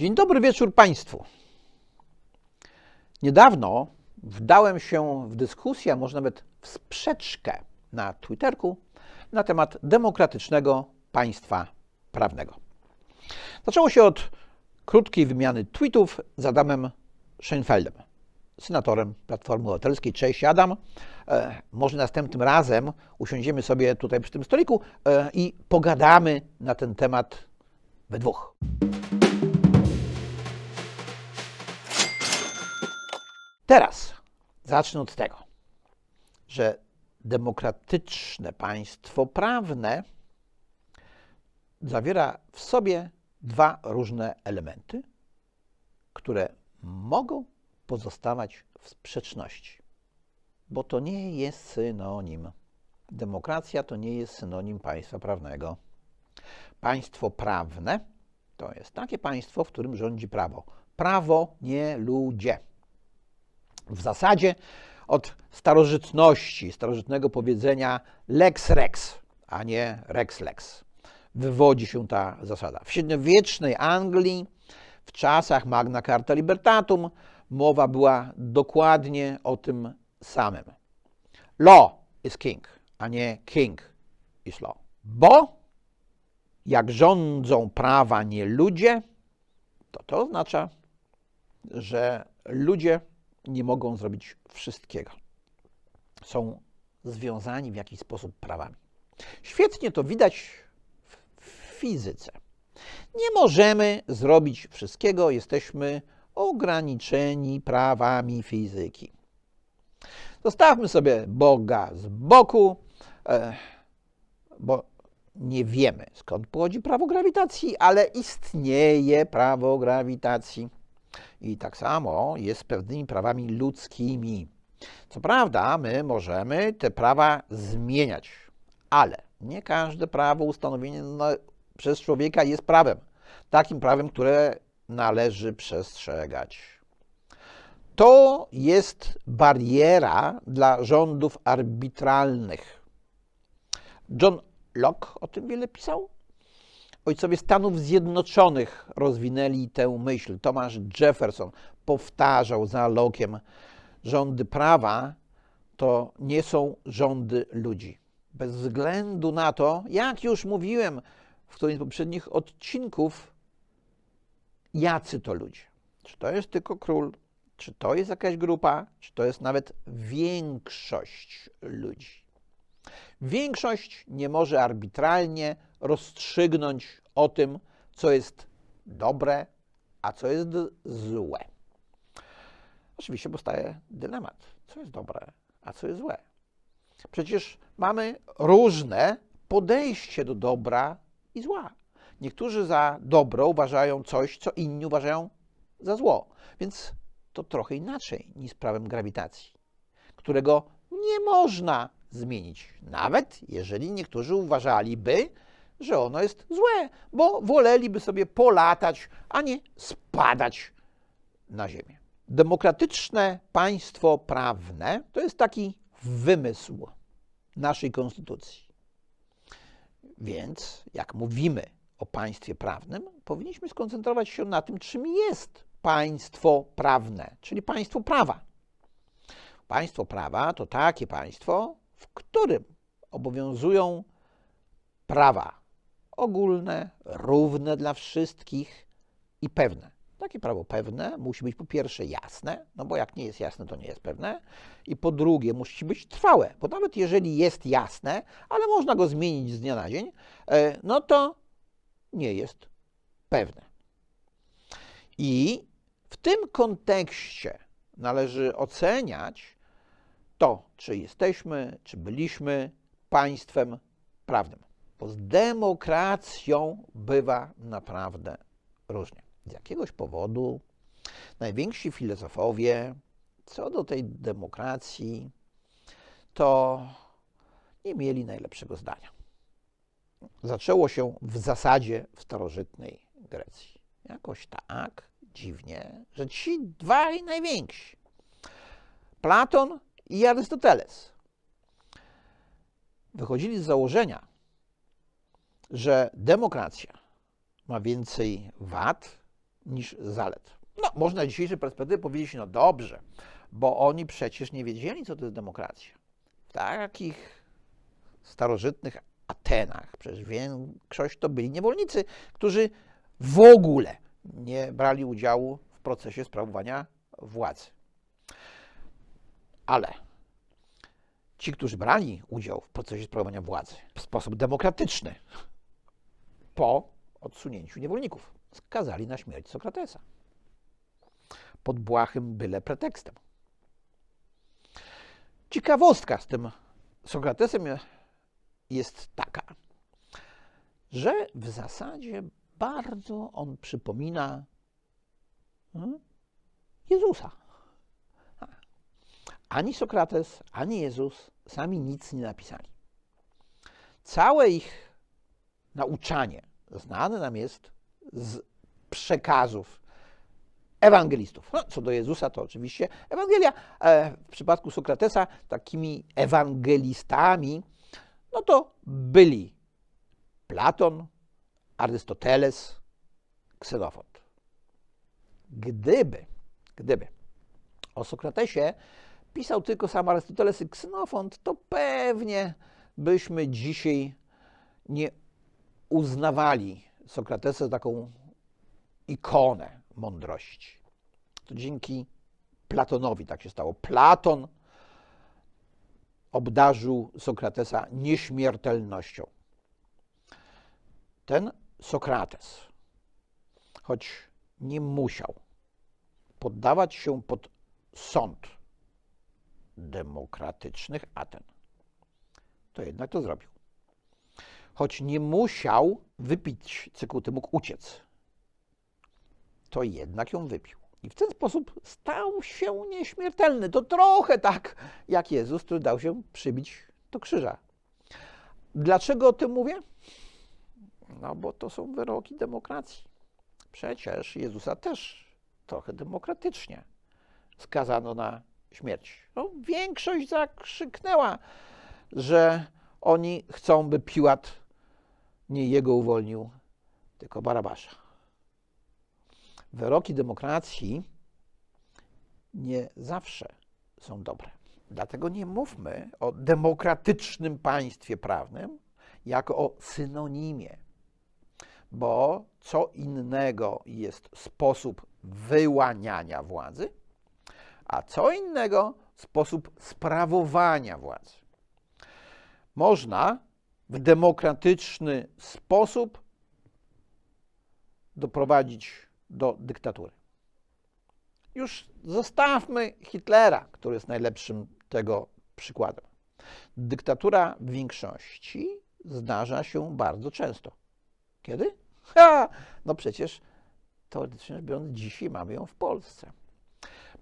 Dzień dobry wieczór Państwu. Niedawno wdałem się w dyskusję, a może nawet w sprzeczkę na Twitterku na temat demokratycznego państwa prawnego. Zaczęło się od krótkiej wymiany tweetów z Adamem Scheinfeldem, senatorem Platformy Obywatelskiej. Cześć Adam. E, może następnym razem usiądziemy sobie tutaj przy tym stoliku e, i pogadamy na ten temat we dwóch. Teraz zacznę od tego, że demokratyczne państwo prawne zawiera w sobie dwa różne elementy, które mogą pozostawać w sprzeczności, bo to nie jest synonim. Demokracja to nie jest synonim państwa prawnego. Państwo prawne to jest takie państwo, w którym rządzi prawo. Prawo, nie ludzie. W zasadzie od starożytności, starożytnego powiedzenia lex rex, a nie rex lex, wywodzi się ta zasada. W średniowiecznej Anglii, w czasach Magna Carta Libertatum, mowa była dokładnie o tym samym. Law is king, a nie king is law. Bo jak rządzą prawa nie ludzie, to to oznacza, że ludzie nie mogą zrobić wszystkiego. Są związani w jakiś sposób prawami. Świetnie to widać w fizyce. Nie możemy zrobić wszystkiego, jesteśmy ograniczeni prawami fizyki. Zostawmy sobie Boga z boku, e, bo nie wiemy skąd pochodzi prawo grawitacji, ale istnieje prawo grawitacji. I tak samo jest z pewnymi prawami ludzkimi. Co prawda, my możemy te prawa zmieniać, ale nie każde prawo ustanowione przez człowieka jest prawem. Takim prawem, które należy przestrzegać. To jest bariera dla rządów arbitralnych. John Locke o tym wiele pisał. Ojcowie Stanów Zjednoczonych rozwinęli tę myśl. Thomas Jefferson powtarzał za Locke'iem, rządy prawa to nie są rządy ludzi. Bez względu na to, jak już mówiłem w którymś z poprzednich odcinków, jacy to ludzie. Czy to jest tylko król, czy to jest jakaś grupa, czy to jest nawet większość ludzi. Większość nie może arbitralnie rozstrzygnąć o tym, co jest dobre, a co jest złe. Oczywiście powstaje dylemat, co jest dobre, a co jest złe. Przecież mamy różne podejście do dobra i zła. Niektórzy za dobro uważają coś, co inni uważają za zło. Więc to trochę inaczej niż z prawem grawitacji, którego nie można zmienić, nawet jeżeli niektórzy uważaliby, że ono jest złe, bo woleliby sobie polatać, a nie spadać na ziemię. Demokratyczne państwo prawne to jest taki wymysł naszej konstytucji. Więc jak mówimy o państwie prawnym, powinniśmy skoncentrować się na tym, czym jest państwo prawne, czyli państwo prawa. Państwo prawa to takie państwo, w którym obowiązują prawa ogólne, równe dla wszystkich i pewne. Takie prawo pewne musi być po pierwsze jasne, no bo jak nie jest jasne, to nie jest pewne, i po drugie musi być trwałe, bo nawet jeżeli jest jasne, ale można go zmienić z dnia na dzień, e, no to nie jest pewne. I w tym kontekście należy oceniać to, czy jesteśmy, czy byliśmy państwem prawnym. Bo z demokracją bywa naprawdę różnie. Z jakiegoś powodu najwięksi filozofowie co do tej demokracji to nie mieli najlepszego zdania. Zaczęło się w zasadzie w starożytnej Grecji. Jakoś tak dziwnie, że ci dwaj najwięksi, Platon i Arystoteles, wychodzili z założenia, że demokracja ma więcej wad niż zalet. No, można z dzisiejszej perspektywy powiedzieć, no dobrze, bo oni przecież nie wiedzieli, co to jest demokracja. W takich starożytnych Atenach przecież większość to byli niewolnicy, którzy w ogóle nie brali udziału w procesie sprawowania władzy. Ale ci, którzy brali udział w procesie sprawowania władzy w sposób demokratyczny, po odsunięciu niewolników, skazali na śmierć Sokratesa. Pod błahym byle pretekstem. Ciekawostka z tym Sokratesem jest taka, że w zasadzie bardzo on przypomina hmm, Jezusa. Ani Sokrates, ani Jezus sami nic nie napisali. Całe ich nauczanie znane nam jest z przekazów ewangelistów. No, co do Jezusa, to oczywiście Ewangelia. E, w przypadku Sokratesa takimi ewangelistami, no to byli Platon, Arystoteles, Ksenofont. Gdyby, gdyby o Sokratesie pisał tylko sam Arystoteles i Ksenofont, to pewnie byśmy dzisiaj nie uznawali Sokratesa za taką ikonę mądrości. To dzięki Platonowi tak się stało. Platon obdarzył Sokratesa nieśmiertelnością. Ten Sokrates, choć nie musiał poddawać się pod sąd demokratycznych Aten, to jednak to zrobił. Choć nie musiał wypić cykuty, mógł uciec, to jednak ją wypił. I w ten sposób stał się nieśmiertelny. To trochę tak jak Jezus, który dał się przybić do krzyża. Dlaczego o tym mówię? No bo to są wyroki demokracji. Przecież Jezusa też trochę demokratycznie skazano na śmierć. No, większość zakrzyknęła, że oni chcą, by Piłat nie jego uwolnił, tylko Barabasza. Wyroki demokracji nie zawsze są dobre. Dlatego nie mówmy o demokratycznym państwie prawnym jako o synonimie, bo co innego jest sposób wyłaniania władzy, a co innego sposób sprawowania władzy. Można w demokratyczny sposób doprowadzić do dyktatury. Już zostawmy Hitlera, który jest najlepszym tego przykładem. Dyktatura w większości zdarza się bardzo często. Kiedy? Ha! No przecież teoretycznie biorąc, dzisiaj mamy ją w Polsce.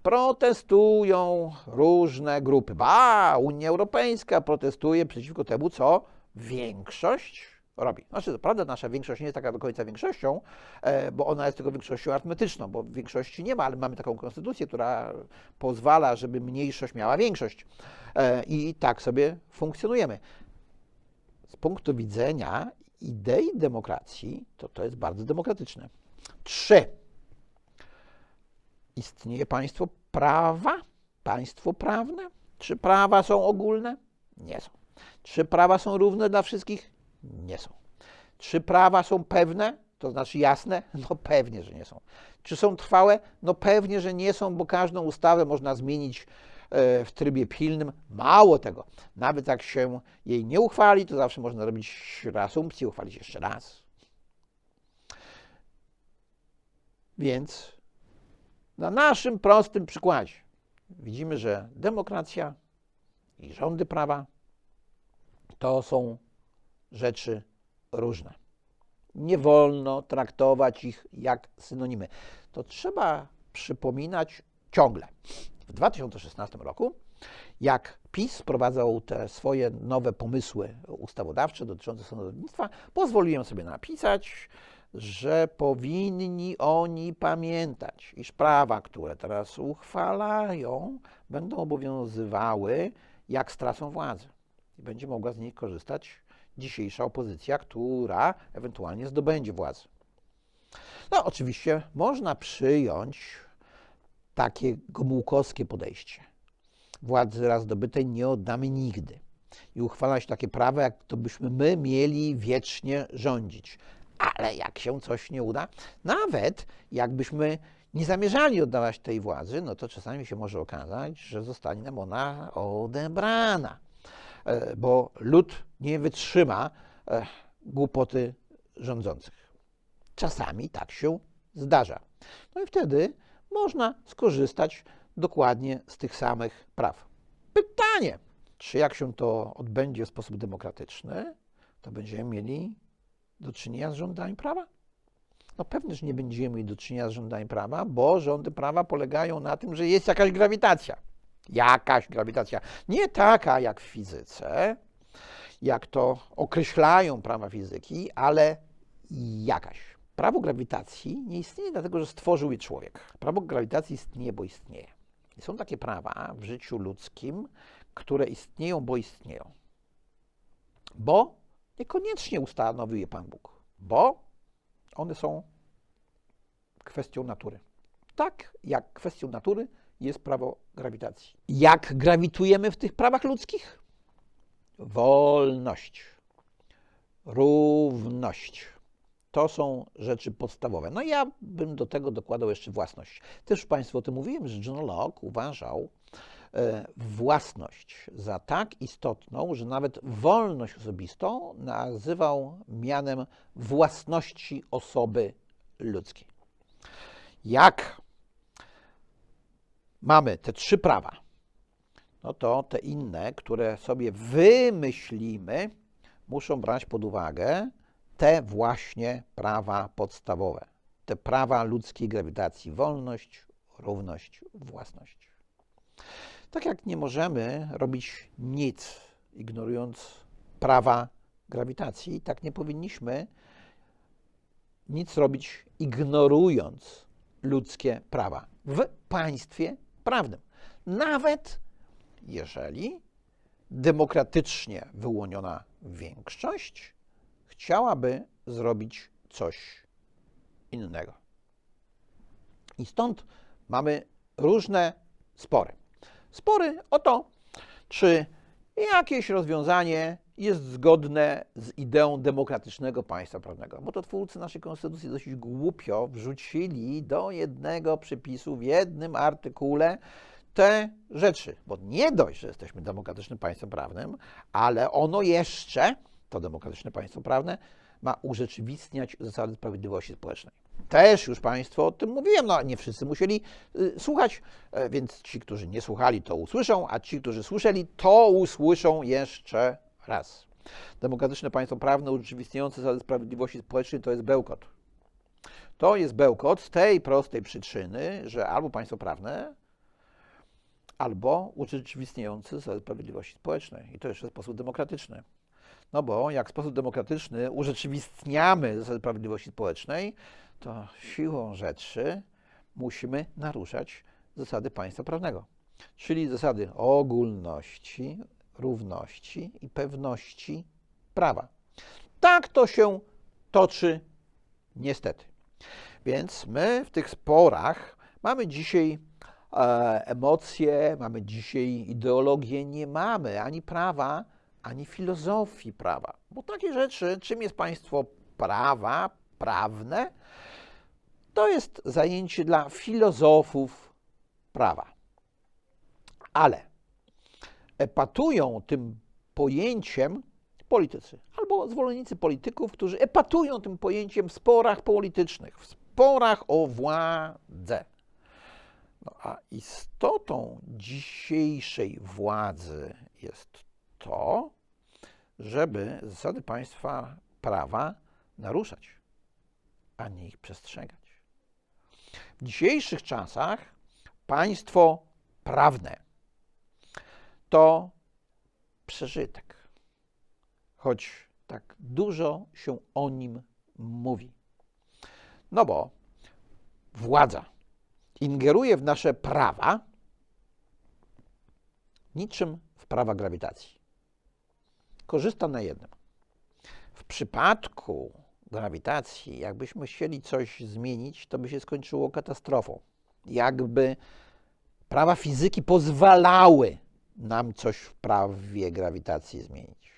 Protestują różne grupy. Ba, Unia Europejska protestuje przeciwko temu, co większość robi. Znaczy, to prawda, nasza większość nie jest taka do końca większością, e, bo ona jest tylko większością arytmetyczną, bo większości nie ma, ale mamy taką konstytucję, która pozwala, żeby mniejszość miała większość. E, I tak sobie funkcjonujemy. Z punktu widzenia idei demokracji, to to jest bardzo demokratyczne. Trzy. Istnieje państwo prawa, państwo prawne. Czy prawa są ogólne? Nie są. Czy prawa są równe dla wszystkich? Nie są. Czy prawa są pewne, to znaczy jasne? No pewnie, że nie są. Czy są trwałe? No pewnie, że nie są, bo każdą ustawę można zmienić e, w trybie pilnym. Mało tego, nawet jak się jej nie uchwali, to zawsze można robić reasumpcję, uchwalić jeszcze raz. Więc na naszym prostym przykładzie widzimy, że demokracja i rządy prawa to są rzeczy różne. Nie wolno traktować ich jak synonimy. To trzeba przypominać ciągle. W 2016 roku, jak PiS wprowadzał te swoje nowe pomysły ustawodawcze dotyczące sądownictwa, pozwoliłem sobie napisać, że powinni oni pamiętać, iż prawa, które teraz uchwalają, będą obowiązywały, jak stracą władzę. I będzie mogła z nich korzystać dzisiejsza opozycja, która ewentualnie zdobędzie władzę. No, oczywiście można przyjąć takie gomułkowskie podejście. Władzy raz zdobytej nie oddamy nigdy. I uchwalać takie prawo, jak to byśmy my mieli wiecznie rządzić. Ale jak się coś nie uda, nawet jakbyśmy nie zamierzali oddawać tej władzy, no to czasami się może okazać, że zostanie nam ona odebrana. E, Bo lud nie wytrzyma e, głupoty rządzących. Czasami tak się zdarza. No i wtedy można skorzystać dokładnie z tych samych praw. Pytanie, czy jak się to odbędzie w sposób demokratyczny, to będziemy mieli do czynienia z rządami prawa? No pewnie, że nie będziemy mieli do czynienia z rządami prawa, bo rządy prawa polegają na tym, że jest jakaś grawitacja. Jakaś grawitacja. Nie taka jak w fizyce, jak to określają prawa fizyki, ale jakaś. Prawo grawitacji nie istnieje dlatego, że stworzył je człowiek. Prawo grawitacji istnieje, bo istnieje. I są takie prawa w życiu ludzkim, które istnieją, bo istnieją. Bo niekoniecznie ustanowił je Pan Bóg, bo one są kwestią natury. Tak jak kwestią natury jest prawo grawitacji. Jak grawitujemy w tych prawach ludzkich? Wolność, równość. To są rzeczy podstawowe. No ja bym do tego dokładał jeszcze własność. Też Państwu o tym mówiłem, że John Locke uważał e, własność za tak istotną, że nawet wolność osobistą nazywał mianem własności osoby ludzkiej. Jak mamy te trzy prawa, no to te inne, które sobie wymyślimy, muszą brać pod uwagę te właśnie prawa podstawowe, te prawa ludzkiej grawitacji. Wolność, równość, własność. Tak jak nie możemy robić nic, ignorując prawa grawitacji, tak nie powinniśmy nic robić, ignorując ludzkie prawa. W państwie prawnym. Nawet jeżeli demokratycznie wyłoniona większość chciałaby zrobić coś innego. I stąd mamy różne spory. Spory o to, czy jakieś rozwiązanie jest zgodne z ideą demokratycznego państwa prawnego. Bo to twórcy naszej konstytucji dosyć głupio wrzucili do jednego przepisu w jednym artykule te rzeczy. Bo nie dość, że jesteśmy demokratycznym państwem prawnym, ale ono jeszcze, to demokratyczne państwo prawne, ma urzeczywistniać zasady sprawiedliwości społecznej. Też już Państwu o tym mówiłem, no nie wszyscy musieli y, słuchać, e, więc ci, którzy nie słuchali, to usłyszą, a ci, którzy słyszeli, to usłyszą jeszcze raz. Demokratyczne państwo prawne urzeczywistniające zasady sprawiedliwości społecznej to jest bełkot. To jest bełkot z tej prostej przyczyny, że albo państwo prawne, albo urzeczywistniające zasady sprawiedliwości społecznej. I to jeszcze w sposób demokratyczny. No bo jak w sposób demokratyczny urzeczywistniamy zasady sprawiedliwości społecznej, to siłą rzeczy musimy naruszać zasady państwa prawnego, czyli zasady ogólności, równości i pewności prawa. Tak to się toczy niestety. Więc my w tych sporach mamy dzisiaj e, emocje, mamy dzisiaj ideologię, nie mamy ani prawa, ani filozofii prawa. Bo takie rzeczy, czym jest państwo prawa, prawne, to jest zajęcie dla filozofów prawa. Ale epatują tym pojęciem politycy albo zwolennicy polityków, którzy epatują tym pojęciem w sporach politycznych, w sporach o władzę. No, a istotą dzisiejszej władzy jest to, żeby zasady państwa prawa naruszać, a nie ich przestrzegać. W dzisiejszych czasach państwo prawne to przeżytek, choć tak dużo się o nim mówi. No bo władza ingeruje w nasze prawa niczym w prawa grawitacji. Korzysta na jednym. W przypadku, grawitacji, jakbyśmy chcieli coś zmienić, to by się skończyło katastrofą. Jakby prawa fizyki pozwalały nam coś w prawie grawitacji zmienić.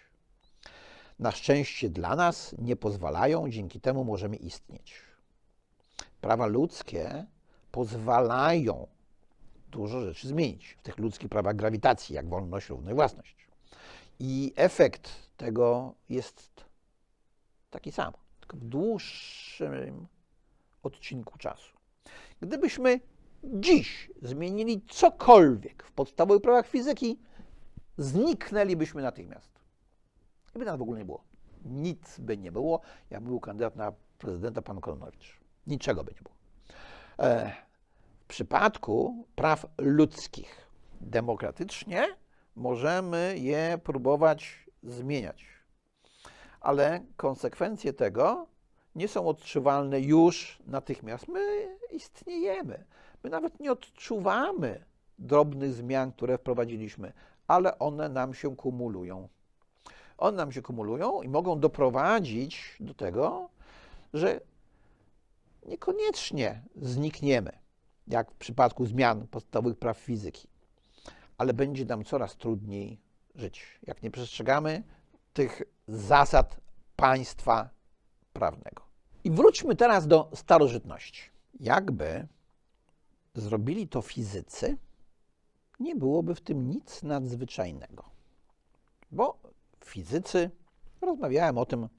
Na szczęście dla nas nie pozwalają, dzięki temu możemy istnieć. Prawa ludzkie pozwalają dużo rzeczy zmienić w tych ludzkich prawach grawitacji, jak wolność, równość, własność. I efekt tego jest taki sam, tylko w dłuższym odcinku czasu. Gdybyśmy dziś zmienili cokolwiek w podstawowych prawach fizyki, zniknęlibyśmy natychmiast. I by nas w ogóle nie było. Nic by nie było, jak był kandydat na prezydenta pan Kolonowicz. Niczego by nie było. E, w przypadku praw ludzkich demokratycznie możemy je próbować zmieniać, ale konsekwencje tego nie są odczuwalne już natychmiast. My istniejemy. My nawet nie odczuwamy drobnych zmian, które wprowadziliśmy, ale one nam się kumulują. One nam się kumulują i mogą doprowadzić do tego, że niekoniecznie znikniemy, jak w przypadku zmian podstawowych praw fizyki, ale będzie nam coraz trudniej żyć, jak nie przestrzegamy tych zasad państwa prawnego. I wróćmy teraz do starożytności. Jakby zrobili to fizycy, nie byłoby w tym nic nadzwyczajnego. Bo fizycy, rozmawiałem o tym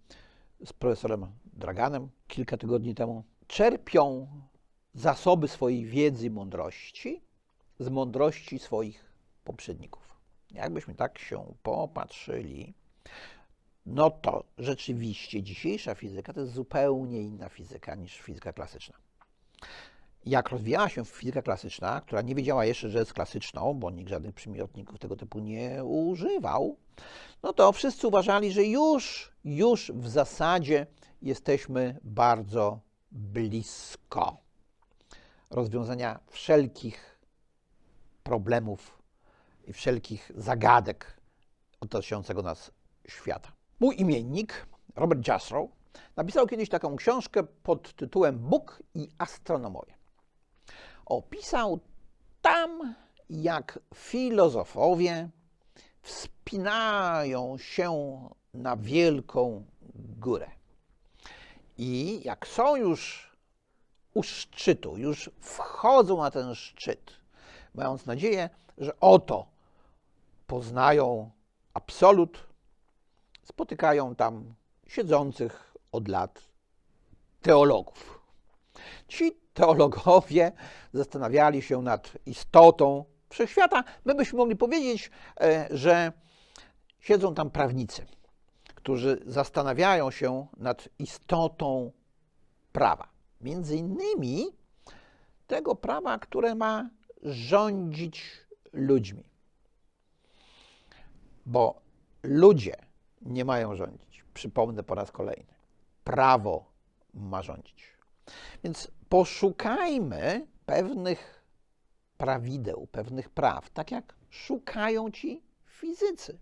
z profesorem Draganem kilka tygodni temu, czerpią zasoby swojej wiedzy i mądrości z mądrości swoich poprzedników. Jakbyśmy tak się popatrzyli, no to rzeczywiście dzisiejsza fizyka to jest zupełnie inna fizyka niż fizyka klasyczna. Jak rozwijała się fizyka klasyczna, która nie wiedziała jeszcze, że jest klasyczną, bo nikt żadnych przymiotników tego typu nie używał, no to wszyscy uważali, że już, już w zasadzie jesteśmy bardzo blisko rozwiązania wszelkich problemów i wszelkich zagadek otaczającego nas świata. Mój imiennik, Robert Jastrow, napisał kiedyś taką książkę pod tytułem Bóg i astronomowie. Opisał tam, jak filozofowie wspinają się na wielką górę. I jak są już u szczytu, już wchodzą na ten szczyt, mając nadzieję, że oto poznają absolut, spotykają tam siedzących od lat teologów. Ci teologowie zastanawiali się nad istotą wszechświata. My byśmy mogli powiedzieć, e, że siedzą tam prawnicy, którzy zastanawiają się nad istotą prawa. Między innymi tego prawa, które ma rządzić ludźmi. Bo ludzie nie mają rządzić. Przypomnę po raz kolejny. Prawo ma rządzić. Więc poszukajmy pewnych prawideł, pewnych praw, tak jak szukają ci fizycy.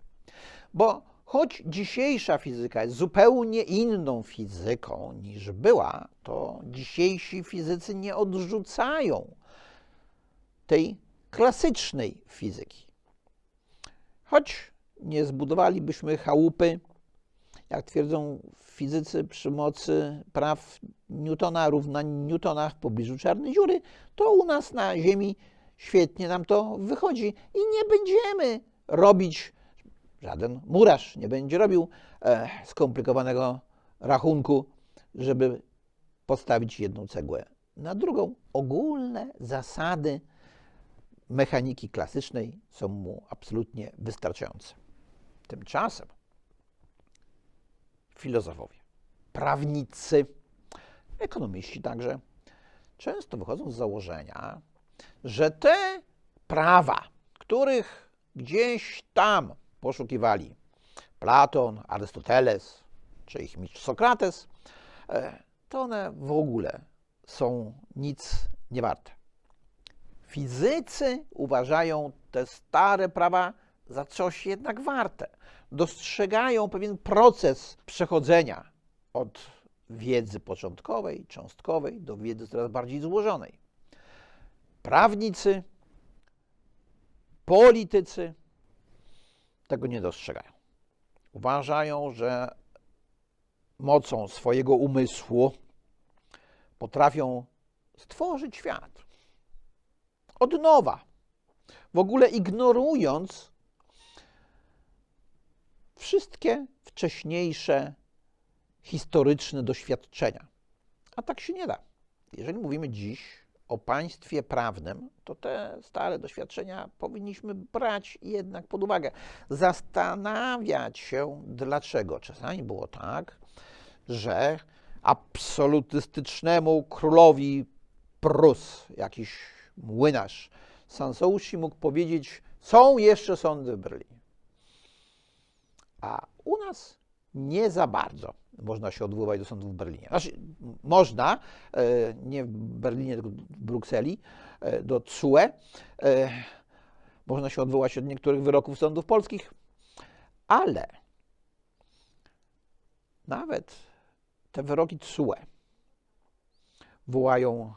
Bo choć dzisiejsza fizyka jest zupełnie inną fizyką niż była, to dzisiejsi fizycy nie odrzucają tej klasycznej fizyki. Choć nie zbudowalibyśmy chałupy, jak twierdzą fizycy, przy mocy praw Newtona równa Newtona w pobliżu czarnej dziury, to u nas na Ziemi świetnie nam to wychodzi i nie będziemy robić, żaden murarz nie będzie robił e, skomplikowanego rachunku, żeby postawić jedną cegłę na drugą. Ogólne zasady mechaniki klasycznej są mu absolutnie wystarczające. Tymczasem filozofowie, prawnicy, ekonomiści także często wychodzą z założenia, że te prawa, których gdzieś tam poszukiwali Platon, Arystoteles czy ich mistrz Sokrates, e, to one w ogóle są nic nie warte. Fizycy uważają te stare prawa za coś jednak warte. Dostrzegają pewien proces przechodzenia od wiedzy początkowej, cząstkowej do wiedzy coraz bardziej złożonej. Prawnicy, politycy tego nie dostrzegają. Uważają, że mocą swojego umysłu potrafią stworzyć świat od nowa, w ogóle ignorując wszystkie wcześniejsze historyczne doświadczenia. A tak się nie da. Jeżeli mówimy dziś o państwie prawnym, to te stare doświadczenia powinniśmy brać jednak pod uwagę. Zastanawiać się, dlaczego czasami było tak, że absolutystycznemu królowi Prus, jakiś młynarz, Sansouci mógł powiedzieć, są jeszcze sądy w Berlinie. A u nas nie za bardzo można się odwoływać do sądów w Berlinie. Znaczy, można, e, nie w Berlinie, tylko w Brukseli, e, do CUE. E, można się odwołać od niektórych wyroków sądów polskich, ale nawet te wyroki CUE wołają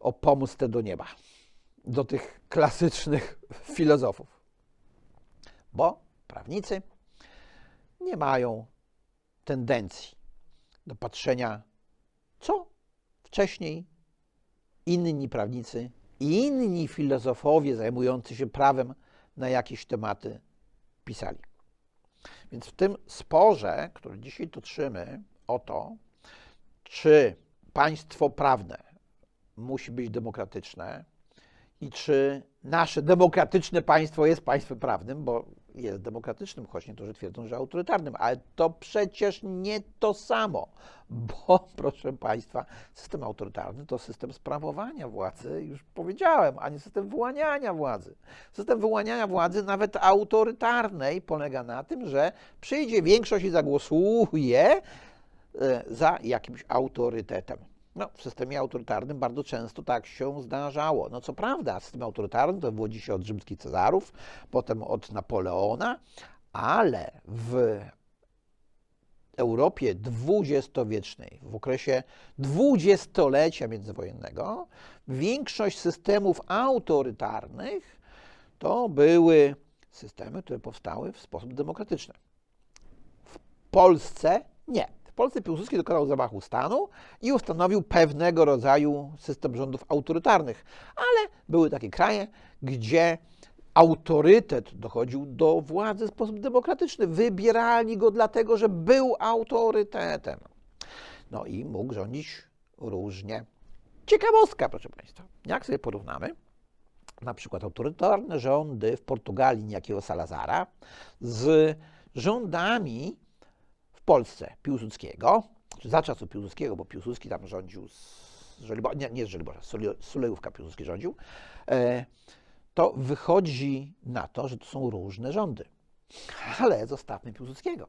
o pomóc te do nieba, do tych klasycznych filozofów. Bo prawnicy nie mają tendencji do patrzenia, co wcześniej inni prawnicy i inni filozofowie zajmujący się prawem na jakieś tematy pisali. Więc w tym sporze, który dzisiaj toczymy o to, czy państwo prawne musi być demokratyczne i czy nasze demokratyczne państwo jest państwem prawnym, bo jest demokratycznym, choć niektórzy twierdzą, że autorytarnym, ale to przecież nie to samo, bo proszę Państwa, system autorytarny to system sprawowania władzy, już powiedziałem, a nie system wyłaniania władzy. System wyłaniania władzy, nawet autorytarnej, polega na tym, że przyjdzie większość i zagłosuje e, za jakimś autorytetem. No, w systemie autorytarnym bardzo często tak się zdarzało. No co prawda, system autorytarny to wywodzi się od rzymskich Cezarów, potem od Napoleona, ale w Europie dwudziestowiecznej, w okresie dwudziestolecia międzywojennego, większość systemów autorytarnych to były systemy, które powstały w sposób demokratyczny. W Polsce nie. Polsce Piłsudski dokonał zamachu stanu i ustanowił pewnego rodzaju system rządów autorytarnych. Ale były takie kraje, gdzie autorytet dochodził do władzy w sposób demokratyczny. Wybierali go dlatego, że był autorytetem. No i mógł rządzić różnie. Ciekawostka, proszę Państwa. Jak sobie porównamy na przykład autorytarne rządy w Portugalii niejakiego Salazara z rządami w Polsce Piłsudskiego, za czasów Piłsudskiego, bo Piłsudski tam rządził z nie, nie z Żoliborza, Sulejówka Piłsudski rządził, e, to wychodzi na to, że to są różne rządy. Ale zostawmy Piłsudskiego.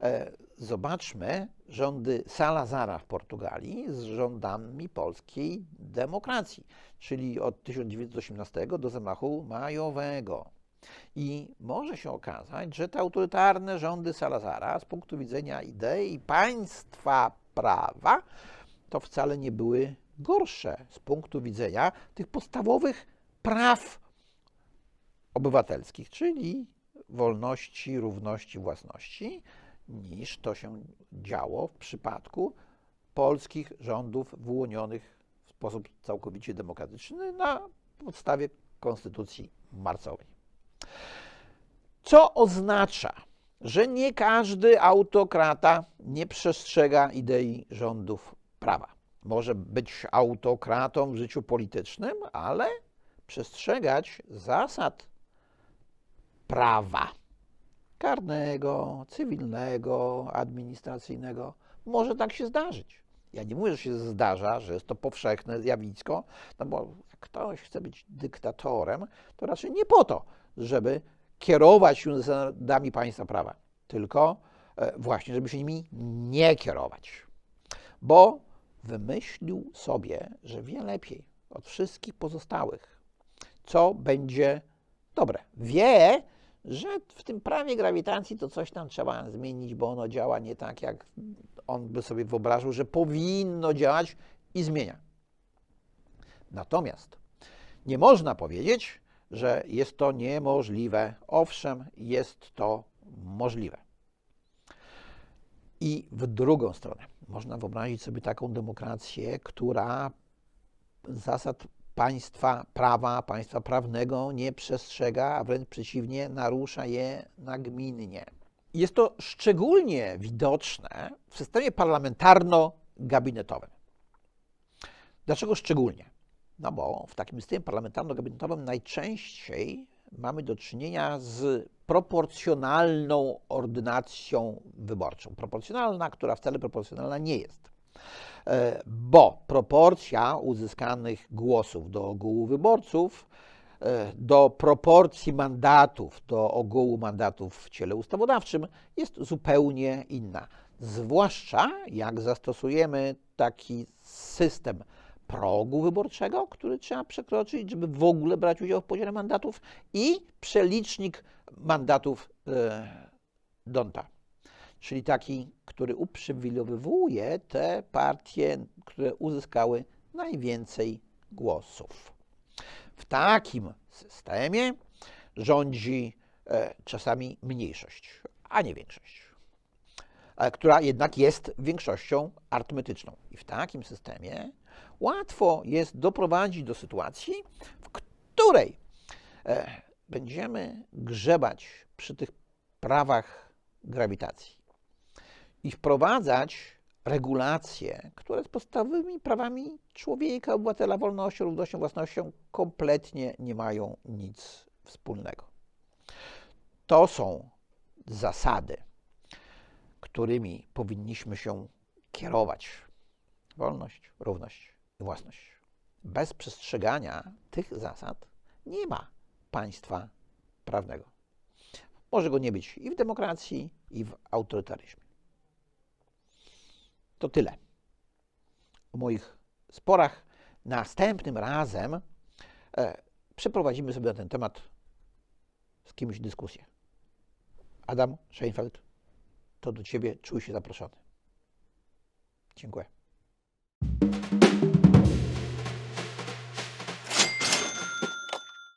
E, zobaczmy rządy Salazara w Portugalii z rządami polskiej demokracji, czyli od 1918 do zamachu majowego. I może się okazać, że te autorytarne rządy Salazara z punktu widzenia idei państwa prawa to wcale nie były gorsze z punktu widzenia tych podstawowych praw obywatelskich, czyli wolności, równości, własności, niż to się działo w przypadku polskich rządów wyłonionych w sposób całkowicie demokratyczny na podstawie konstytucji marcowej. Co oznacza, że nie każdy autokrata nie przestrzega idei rządów prawa. Może być autokratą w życiu politycznym, ale przestrzegać zasad prawa karnego, cywilnego, administracyjnego. Może tak się zdarzyć. Ja nie mówię, że się zdarza, że jest to powszechne zjawisko, no bo jak ktoś chce być dyktatorem, to raczej nie po to, żeby kierować się zasadami państwa prawa, tylko e, właśnie, żeby się nimi nie kierować. Bo wymyślił sobie, że wie lepiej od wszystkich pozostałych, co będzie dobre. Wie, że w tym prawie grawitacji to coś tam trzeba zmienić, bo ono działa nie tak, jak on by sobie wyobrażał, że powinno działać i zmienia. Natomiast nie można powiedzieć, że jest to niemożliwe. Owszem, jest to możliwe. I w drugą stronę można wyobrazić sobie taką demokrację, która zasad państwa prawa, państwa prawnego nie przestrzega, a wręcz przeciwnie, narusza je nagminnie. Jest to szczególnie widoczne w systemie parlamentarno-gabinetowym. Dlaczego szczególnie? No bo w takim systemie parlamentarno-gabinetowym najczęściej mamy do czynienia z proporcjonalną ordynacją wyborczą. Proporcjonalna, która wcale proporcjonalna nie jest. E, Bo proporcja uzyskanych głosów do ogółu wyborców e, do proporcji mandatów do ogółu mandatów w ciele ustawodawczym jest zupełnie inna. Zwłaszcza jak zastosujemy taki system progu wyborczego, który trzeba przekroczyć, żeby w ogóle brać udział w podziale mandatów i przelicznik mandatów e, Donta. Czyli taki, który uprzywilejowuje te partie, które uzyskały najwięcej głosów. W takim systemie rządzi e, czasami mniejszość, a nie większość, e, która jednak jest większością arytmetyczną. I w takim systemie łatwo jest doprowadzić do sytuacji, w której e, będziemy grzebać przy tych prawach grawitacji i wprowadzać regulacje, które z podstawowymi prawami człowieka, obywatela, wolnością, równością, własnością kompletnie nie mają nic wspólnego. To są zasady, którymi powinniśmy się kierować. Wolność, równość własność. Bez przestrzegania tych zasad nie ma państwa prawnego. Może go nie być i w demokracji, i w autorytaryzmie. To tyle o moich sporach. Następnym razem e, przeprowadzimy sobie na ten temat z kimś dyskusję. Adam Scheinfeld, to do Ciebie czuj się zaproszony. Dziękuję.